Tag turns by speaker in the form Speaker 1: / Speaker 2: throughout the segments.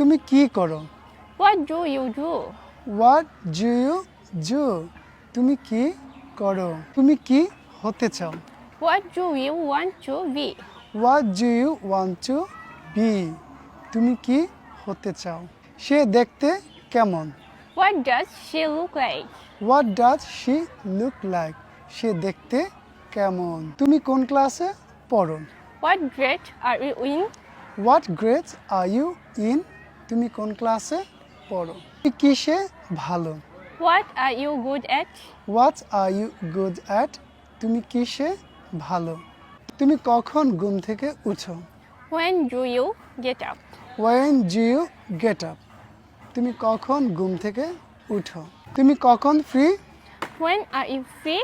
Speaker 1: তুমি কি করো?
Speaker 2: What do you do?
Speaker 1: What do you do তুমি কি করো? তুমি কি হতে চাও?
Speaker 2: What do you want to be?
Speaker 1: What do you want to be তুমি কি হতে চাও? সে দেখতে কেমন?
Speaker 2: What does she look like?
Speaker 1: What does she look like সে দেখতে কেমন? তুমি কোন ক্লাসে পড়ো?
Speaker 2: What grade are you in?
Speaker 1: What grades are you in তুমি কোন ক্লাসে পড়ো? তুমি কিসে ভালো?
Speaker 2: What are you good at?
Speaker 1: What are you good at তুমি কিসে ভালো? তুমি কখন ঘুম থেকে উঠো?
Speaker 2: When do you get up?
Speaker 1: When do you get up তুমি কখন ঘুম থেকে উঠো? তুমি কখন free
Speaker 2: When are you free?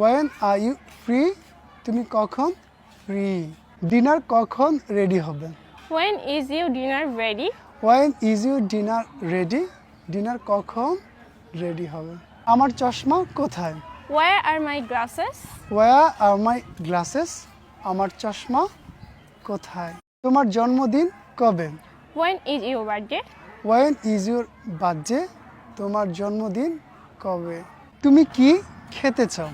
Speaker 1: When are you free তুমি কখন ফ্রি ডিনার কখন রেডি হবে?
Speaker 2: When is your dinner ready?
Speaker 1: When is you dinner ready dinner কখন রেডি হবে? আমার চশমা কোথায়?
Speaker 2: Where আর মাই গ্লাসেস
Speaker 1: ওয়া আর মাই গ্লাসেস আমার চশমা কোথায়? তোমার জন্মদিন কবে?
Speaker 2: When is your birthday?
Speaker 1: When is your birthday তোমার জন্মদিন কবে? তুমি কি খেতে চাও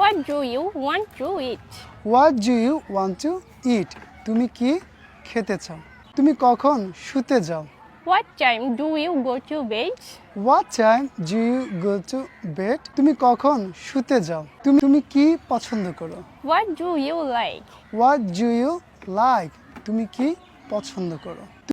Speaker 2: What do you want to eat?
Speaker 1: What do you want to eat তুমি কি খেতে চাও তুমি কখন শুতে যাও?
Speaker 2: What time do you go to bed?
Speaker 1: What time do you go to bed তুমি কখন শুতে যাও? তুমি তুমি কি পছন্দ করো?
Speaker 2: What do you like
Speaker 1: what do you like তুমি কি পছন্দ করো?